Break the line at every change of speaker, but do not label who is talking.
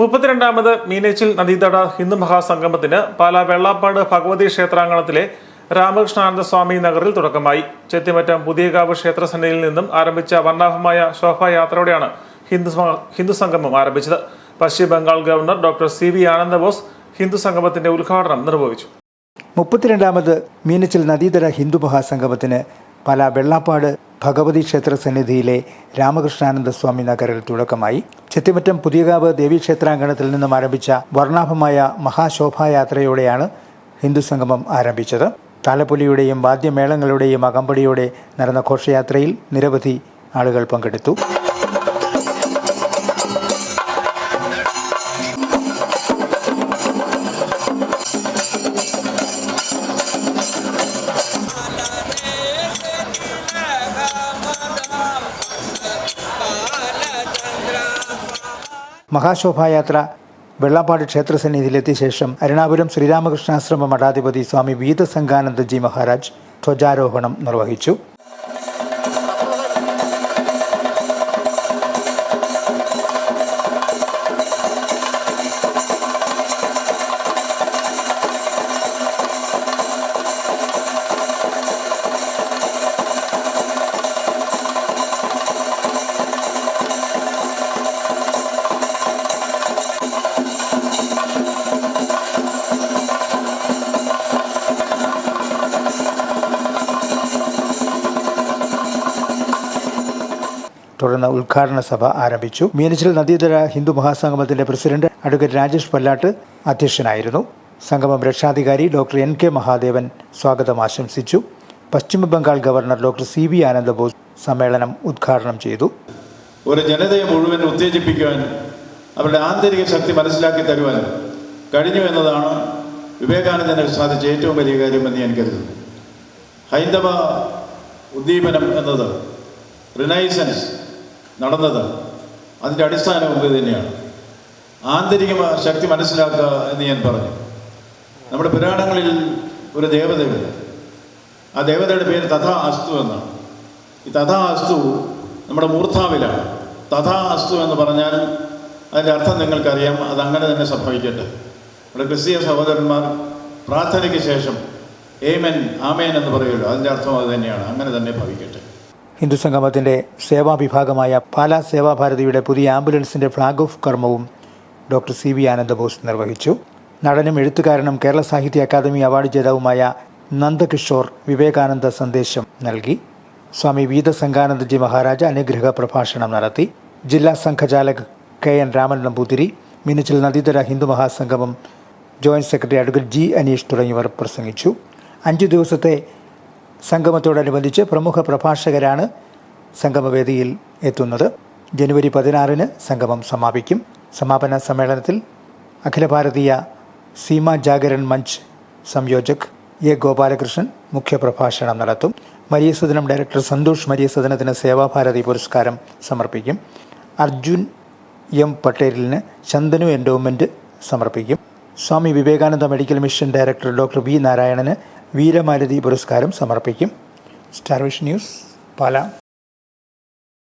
മുപ്പത്തിരണ്ടാമത് മീനച്ചിൽ നദീതട ഹിന്ദു മഹാസംഗമത്തിന് പാല വെള്ളാപ്പാട് ഭഗവതി ക്ഷേത്രാങ്കണത്തിലെ രാമകൃഷ്ണാനന്ദ സ്വാമി നഗറിൽ തുടക്കമായി. ചെത്തിമറ്റം പുതിയകാവ് ക്ഷേത്രസന്നിധിയിൽ നിന്നും ആരംഭിച്ച വർണാഭമായ ശോഭായാത്രയോടെയാണ് ഹിന്ദു ഹിന്ദു സംഗമം ആരംഭിച്ചത്. പശ്ചിമ Bengal governor doctor C V Ananda Bose Hindu സംഗമത്തിന്റെ ഉദ്ഘാടനം നിർവഹിച്ചു.
മുപ്പത്തിരണ്ടാമത് മീനച്ചിൽ നദീതര ഹിന്ദു മഹാസംഗമത്തിന് പല വെള്ളാപ്പാട് ഭഗവതി ക്ഷേത്ര സന്നിധിയിലെ രാമകൃഷ്ണാനന്ദ സ്വാമി നഗറിൽ തുടക്കമായി. ചെത്തിമറ്റം പുതിയകാവ് ദേവീക്ഷേത്രാങ്കണത്തിൽ നിന്നും ആരംഭിച്ച വർണാഭമായ മഹാശോഭായാത്രയോടെയാണ് ഹിന്ദു സംഗമം ആരംഭിച്ചത്. താലപ്പൊലിയുടെയും വാദ്യമേളങ്ങളുടെയും അകമ്പടിയോടെ നടന്ന ഘോഷയാത്രയിൽ നിരവധി ആളുകൾ പങ്കെടുത്തു. മഹാശോഭായാത്ര വെള്ളാപ്പാട് ക്ഷേത്രസന്നിധിയിലെത്തിയ ശേഷം അരുണാപുരം ശ്രീരാമകൃഷ്ണാശ്രമ മഠാധിപതി സ്വാമി വീതസംഗാനന്ദജി മഹാരാജ് ധ്വജാരോഹണം നിർവഹിച്ചു. തുടർന്ന് ഉദ്ഘാടന സഭ ആരംഭിച്ചു. മീനച്ചിൽ നദീതര ഹിന്ദു മഹാസംഗമത്തിന്റെ പ്രസിഡന്റ് അഡ്വക്കേറ്റ് രാജേഷ് പല്ലാട്ട് അധ്യക്ഷനായിരുന്നു. സംഗമം രക്ഷാധികാരി ഡോക്ടർ എൻ കെ മഹാദേവൻ സ്വാഗതം ആശംസിച്ചു. പശ്ചിമ Bengal governor doctor C V Ananda Bose സമ്മേളനം ഉദ്ഘാടനം ചെയ്തു.
ഒരു ജനതയെ മുഴുവൻ ഉത്തേജിപ്പിക്കുവാൻ അവരുടെ ആന്തരിക ശക്തി മനസ്സിലാക്കി തരുവാൻ കഴിഞ്ഞു എന്നതാണ് വിവേകാനന്ദന് സാധിച്ച ഏറ്റവും വലിയ കാര്യമെന്ന് ഞാൻ കരുതുന്നു. ഹൈന്ദവ ഉദ്ദീപനം എന്നത് റിനൈസൻസ് നടന്നത്. അതിന്റെ അടിസ്ഥാനവും ഇത് തന്നെയാണ്. ആന്തരിക ശക്തി മനസ്സിലാക്കുക എന്ന് ഞാൻ പറഞ്ഞു. നമ്മുടെ പുരാണങ്ങളിൽ ഒരു ദേവതയുണ്ട്. ആ ദേവതയുടെ പേര് തഥാ അസ്തു എന്നാണ്. ഈ തഥാ അസ്തു നമ്മുടെ മൂർധാവിലാണ്. തഥാ അസ്തു എന്ന് പറഞ്ഞാൽ അതിന്റെ അർത്ഥം നിങ്ങൾക്കറിയാം. അത് അങ്ങനെ തന്നെ സംഭവിക്കട്ടെ. നമ്മുടെ ക്രിസ്തീയ സഹോദരന്മാർ പ്രാർത്ഥനയ്ക്ക് ശേഷം ഏമൻ ആമേൻ എന്ന് പറയുമല്ലോ അതിന്റെ അർത്ഥം അത് തന്നെയാണ്. അങ്ങനെ തന്നെ ഭവിക്കട്ടെ.
ഹിന്ദു സംഗമത്തിന്റെ സേവാ വിഭാഗമായ പാലാ സേവാഭാരതിയുടെ പുതിയ ആംബുലൻസിന്റെ ഫ്ലാഗ് ഓഫ് കർമ്മവും ഡോക്ടർ സി വി ആനന്ദബോസ് നിർവഹിച്ചു. നടനും എഴുത്തുകാരനും കേരള സാഹിത്യ അക്കാദമി അവാർഡ് ജേതാവുമായ നന്ദകിഷോർ വിവേകാനന്ദ സന്ദേശം നൽകി. സ്വാമി വീതസംഗാനന്ദജി മഹാരാജ അനുഗ്രഹ പ്രഭാഷണം നടത്തി. ജില്ലാ സംഘചാലക് K N Raman Namboothiri Meenachil നദീതര Hindu മഹാസംഗമം joint secretary advocate G Aneesh തുടങ്ങിയവർ പ്രസംഗിച്ചു. അഞ്ചു ദിവസത്തെ സംഗമത്തോടനുബന്ധിച്ച് പ്രമുഖ പ്രഭാഷകരാണ് സംഗമവേദിയിൽ എത്തുന്നത്. ജനുവരി പതിനാറിന് സംഗമം സമാപിക്കും. സമാപന സമ്മേളനത്തിൽ അഖില ഭാരതീയ സീമ ജാഗരൺ മഞ്ച് സംയോജക് എ ഗോപാലകൃഷ്ണൻ മുഖ്യപ്രഭാഷണം നടത്തും. മരിയസദനം ഡയറക്ടർ സന്തോഷ് മരിയസദനത്തിന് സേവാഭാരതി പുരസ്കാരം സമർപ്പിക്കും. അർജുൻ എം പട്ടേലിന് ചന്ദനു എൻഡോമെന്റ് സമർപ്പിക്കും. Swami Vivekananda medical mission director doctor V നാരായണന് വീരമാരുതി പുരസ്കാരം സമർപ്പിക്കും. സ്റ്റാർവിഷ് ന്യൂസ് പാല.